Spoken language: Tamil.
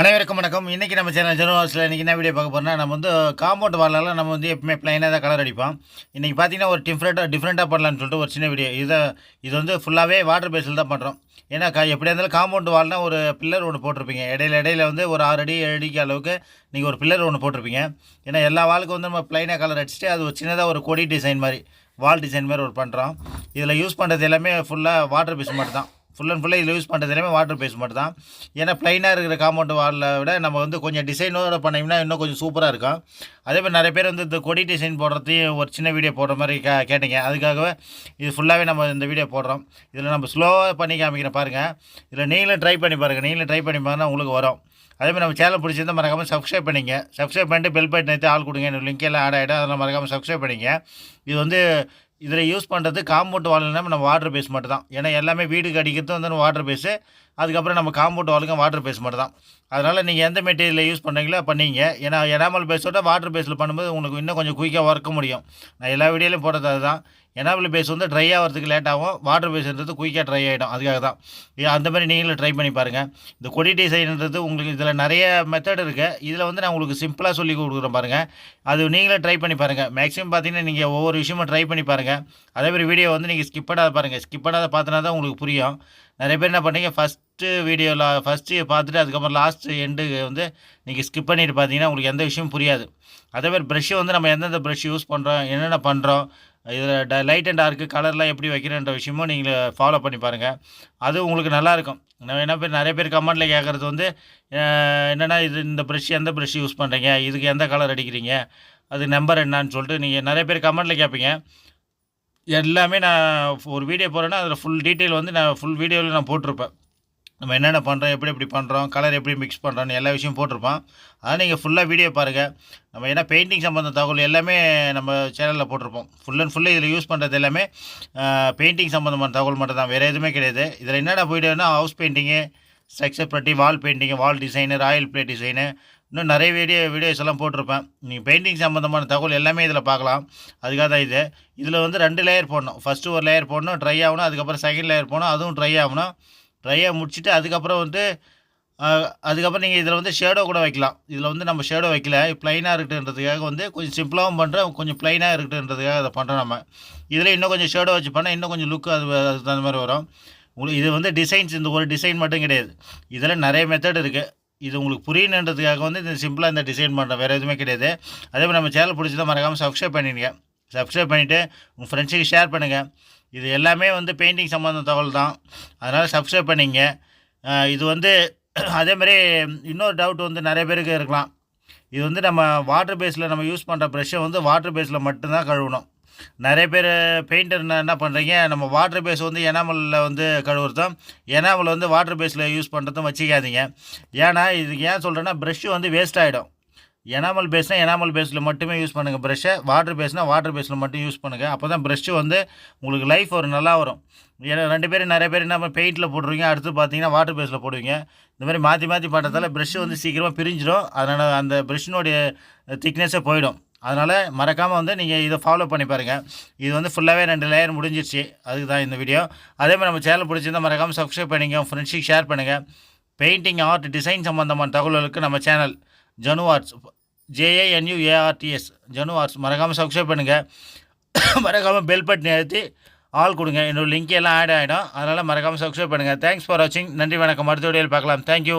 அனைவருக்கும் வணக்கம். இன்றைக்கி நம்ம சேனல் ஜெனவாஸில் இன்றைக்கி என்ன வீடியோ பார்க்க போகிறோம்னா நம்ம வந்து காம்பவுண்ட் வாரில் நம்ம வந்து எப்பவுமே ப்ளைனாக தான் கலர் அடிப்போம். இன்றைக்கி பார்த்தீங்கன்னா ஒரு டிஃப்ரெண்ட்டாக டிஃப்ரெண்ட்டாக பண்ணலான்னு சொல்லிட்டு ஒரு சின்ன வீடியோ இதை இது வந்து ஃபுல்லாகவே வாட்டர் பேஸில் தான் பண்ணுறோம் ஏன்னா க எப்படியா இருந்தாலும் காம்பவுண்ட் வால்னால் ஒரு பில்லர் ஒன்று போட்டிருப்பீங்க. இடையில இடையில வந்து ஒரு ஆறு அடி ஏழு அடிக்கு அளவுக்கு நீங்கள் ஒரு பில்லர் ஒன்று போட்டிருப்பீங்க. ஏன்னா எல்லா வாளுக்கும் வந்து நம்ம ப்ளைனாக கலர் அடிச்சுட்டு அது ஒரு சின்னதாக ஒரு கொடி டிசைன் மாதிரி வால் டிசைன் மாதிரி ஒரு பண்ணுறோம் இதில் யூஸ் பண்ணுறது எல்லாமே ஃபுல்லாக வாட்டர் பேஸ் மட்டும் தான் ஃபுல் அண்ட் ஃபுல்லாக இதில் யூஸ் பண்ணுறது எல்லாமே வாட்டர் பேஸ் மட்டும் தான். ஏன்னா ப்ளைனாக இருக்கிற காம்பவுண்ட் வாலில் விட நம்ம வந்து கொஞ்சம் டிசைனோட பண்ணிங்கன்னா இன்னும் கொஞ்சம் சூப்பராக இருக்கும். அதே மாதிரி நிறைய பேர் வந்து இந்த கொடி டிசைன் போடுறதையும் ஒரு சின்ன வீடியோ போடுற மாதிரி கே கேட்டீங்க. அதுக்காகவே இது ஃபுல்லாகவே நம்ம இந்த வீடியோ போடுறோம். இதில் நம்ம ஸ்லோவாக பண்ணி காமிக்கிறேன் பாருங்கள் இதில் நீங்களும் ட்ரை பண்ணி பாருங்கள் நீங்களும் ட்ரை பண்ணி பாருங்கள் உங்களுக்கு வரும். அதேமாதிரி நம்ம சேனல் பிடிச்சிருந்தா மறக்காமல் சப்ஸ்கிரைப் பண்ணிங்க. சப்ஸ்கிரைப் பண்ணிட்டு பெல் பட்டன் எடுத்து ஆள் கொடுங்க. லிங்க் எல்லாம் ஆட் ஆகிடும் அதெல்லாம் மறக்காமல் சப்ஸ்கிரைப் பண்ணிங்க. இது வந்து இதில் யூஸ் பண்ணுறது காம்பவுண்ட் வால் இல்லாமல் நம்ம வாட்டர் பேஸ் மட்டும் தான் ஏன்னா எல்லாமே வீடுக்கு அடிக்கிறது வந்து வாட்டர் பேஸு அதுக்கப்புறம் நம்ம காம்பவுண்ட் வாலுக்கும் வாட்டர் பேஸ் மட்டும் தான் அதனால் நீங்கள் எந்த மெட்டீரியலில் யூஸ் பண்ணுறீங்களோ பண்ணீங்க ஏன்னா எனாமல் பேஸோட வாட்டர் பேஸில் பண்ணும்போது உங்களுக்கு இன்னும் கொஞ்சம் குயிக்காக ஒர்க்க முடியும். நான் எல்லா வீடியோலையும் போடுறது அதுதான். எனாபிள் பேஸ் வந்து ட்ரை ஆகிறதுக்கு லேட் ஆகும். வாட்டர் பேஸ்ன்றது குயிக்காக ட்ரை ஆகிடும் அதுக்காக தான் அந்த மாதிரி நீங்களும் ட்ரை பண்ணி பாருங்கள் இந்த கொடி டிசைன்ன்றது உங்களுக்கு இதில் நிறைய மெத்தட் இருக்குது இதில் வந்து நான் உங்களுக்கு சிம்பிளாக சொல்லி கொடுக்குறேன் பாருங்கள் அது நீங்களே ட்ரை பண்ணி பாருங்கள் மேக்ஸிமம் பார்த்தீங்கன்னா நீங்கள் ஒவ்வொரு விஷயமும் ட்ரை பண்ணி பாருங்கள் அதே மாதிரி வீடியோ வந்து நீங்கள் ஸ்கிப் பண்ணாத பாருங்கள் ஸ்கிப் பண்ணாத பார்த்தினா தான் உங்களுக்கு புரியும். நிறைய பேர் என்ன பண்ணீங்க ஃபஸ்ட்டு வீடியோவில் ஃபஸ்ட்டு பார்த்துட்டு அதுக்கப்புறம் லாஸ்ட் எண்டு வந்து நீங்கள் ஸ்கிப் பண்ணிட்டு பார்த்தீங்கன்னா உங்களுக்கு எந்த விஷயமும் புரியாது. அதே மாதிரி ப்ரஷ்ஷு வந்து நம்ம எந்தெந்த ப்ரஷ் யூஸ் பண்ணுறோம் என்னென்ன பண்ணுறோம் இதில் ட லைட் அண்ட் டார்க்கு கலர்லாம் எப்படி வைக்கிறேன்ற விஷயமும் நீங்கள் ஃபாலோ பண்ணி பாருங்கள் அது உங்களுக்கு நல்லாயிருக்கும். நான் என்ன பேர் நிறைய பேர் கமெண்ட்டில் கேட்குறது வந்து என்னென்னா இது இந்த ப்ரெஷ் எந்த ப்ரெஷ் யூஸ் பண்ணுறீங்க இதுக்கு எந்த கலர் அடிக்கிறீங்க? அது நம்பர் என்னன்னு சொல்லிட்டு நீங்கள் நிறைய பேர் கமெண்ட்டில் கேட்பீங்க. எல்லாமே நான் ஒரு வீடியோ போகிறேன்னா அதில் ஃபுல் டீட்டெயில் வந்து நான் ஃபுல் வீடியோவில் நான் போட்டிருப்பேன். நம்ம என்னென்ன பண்ணுறோம் எப்படி எப்படி பண்ணுறோம் கலர் எப்படி மிக்ஸ் பண்ணுறோம்னு எல்லா விஷயம் போட்டிருப்பான். அதான் நீங்கள் ஃபுல்லாக வீடியோ பாருங்கள் நம்ம ஏன்னா பெயிண்டிங் சம்மந்த தகவல் எல்லாமே நம்ம சேனலில் போட்டிருப்போம். ஃபுல் அண்ட் ஃபுல்லாக இதில் யூஸ் பண்ணுறது எல்லாமே பெயிண்டிங் சம்மந்தமான தகவல் மட்டும் தான் வேறு எதுவுமே கிடையாது. இதில் என்னென்ன போய்ட்டுன்னா house painting structure putty wall painting wall design royal plate design இன்னும் நிறைய வீடியோ வீடியோஸ் எல்லாம் போட்டிருப்பேன். நீங்கள் பெயிண்டிங் சம்மந்தமான தகவல் எல்லாமே இதில் பார்க்கலாம். அதுக்காக தான் இது. இதில் வந்து ரெண்டு லேயர் போடணும். ஃபஸ்ட்டு ஒரு லேயர் போடணும் ட்ரை ஆகணும் அதுக்கப்புறம் செகண்ட் லேயர் போடணும் அதுவும் ட்ரை ஆகணும். ட்ரையை முடிச்சுட்டு அதுக்கப்புறம் வந்து அதுக்கப்புறம் நீங்கள் இதில் வந்து ஷேடோ கூட வைக்கலாம். இதில் வந்து நம்ம ஷேடோ வைக்கல. ப்ளைனாக இருக்குன்றதுக்காக வந்து கொஞ்சம் சிம்பிளாகவும் பண்ணுறோம் கொஞ்சம் ப்ளைனாக இருக்குன்றதுக்காக அதை பண்ணுறோம் நம்ம. இதில் இன்னும் கொஞ்சம் ஷேடோ வச்சு பண்ணால் இன்னும் கொஞ்சம் லுக்கு அது அதுக்கு தகுந்த மாதிரி வரும். உங்களுக்கு இது வந்து டிசைன்ஸ் இந்த ஒரு டிசைன் மட்டும் கிடையாது. இதில் நிறைய மெத்தட் இருக்குது இது உங்களுக்கு புரியணுன்றதுக்காக வந்து இந்த சிம்பிளாக இந்த டிசைன் பண்ணுறோம் வேறு எதுவுமே கிடையாது. அதே மாதிரி நம்ம சேனல் பிடிச்சதான் மறக்காமல் சப்ஸ்கிரைப் பண்ணிடுங்க. சப்ஸ்கிரைப் பண்ணிவிட்டு உங்கள் ஃப்ரெண்ட்ஸுக்கு ஷேர் பண்ணுங்கள் இது எல்லாமே வந்து பெயிண்டிங் சம்மந்த தகவல் தான் அதனால் சப்ஸ்கிரைப் பண்ணிங்க. இது வந்து அதே மாதிரி இன்னொரு டவுட் வந்து நிறைய பேருக்கு இருக்கலாம். இது வந்து நம்ம வாட்டர் பேஸில் நம்ம யூஸ் பண்ணுற ப்ரெஷ்ஷை வந்து வாட்டர் பேஸில் மட்டும்தான் கழுவணும். நிறைய பேர் பெயிண்டர் என்ன பண்ணுறீங்க நம்ம வாட்டர் பேஸ் வந்து எனாமலில் வந்து கழுவுறதும் எனாமல் வந்து வாட்டர் பேஸில் யூஸ் பண்ணுறதும் வச்சுக்காதீங்க. ஏன்னா இதுக்கு ஏன் சொல்கிறேன்னா ப்ரெஷ்ஷு வந்து வேஸ்ட் ஆகிடும் எனாமல் பேஸ்னால் எனாமல் பேஸில் மட்டுமே யூஸ் பண்ணுங்கள் ப்ரெஷ்ஷை வாட்டர் பேஸ்னால் வாட்டர் பேஸில் மட்டும் யூஸ் பண்ணுங்கள் அப்போ தான் ப்ரெஷ்ஷு வந்து உங்களுக்கு லைஃப் ஒரு நல்லா வரும். ஏன்னா ரெண்டு பேரும் நிறைய பேர் என்ன பெயிண்டில் போட்டுருவீங்க அடுத்து பார்த்தீங்கன்னா வாட்டர் பேஸில் போடுவீங்க. இந்த மாதிரி மாற்றி மாற்றி பண்ணுறதால ப்ரெஷ்ஷு வந்து சீக்கிரமாக பிரிஞ்சிடும் அதனால் அந்த ப்ரெஷ்ஷினுடைய திக்னஸே போயிடும். அதனால் மறக்காமல் வந்து நீங்கள் இதை ஃபாலோ பண்ணி பாருங்கள் இது வந்து ஃபுல்லாகவே ரெண்டு லேயர் முடிஞ்சிருச்சு. அதுக்கு தான் இந்த வீடியோ அதே மாதிரி நம்ம சேனல் பிடிச்சிருந்தா மறக்காமல் சப்ஸ்கிரைப் பண்ணிங்க உங்கள் ஷேர் பண்ணுங்கள் பெயிண்டிங் ஆர்ட் டிசைன் சம்மந்தமான தகவல்களுக்கு நம்ம channel Janu arts JANUARTS Janu arts மறக்காமல் சப்ஸ்கிரைப் பண்ணுங்கள் மறக்காமல் பெல் பட்டன் அழுத்தி ஆள் கொடுங்க. என்னோட லிங்க் எல்லாம் ஆட் ஆகிடும் அதனால் மறக்காமல் சப்ஸ்கிரைப் பண்ணுங்கள் தேங்க்ஸ் ஃபார் வாட்சிங் நன்றி வணக்கம். அடுத்த பார்க்கலாம். தேங்க்யூ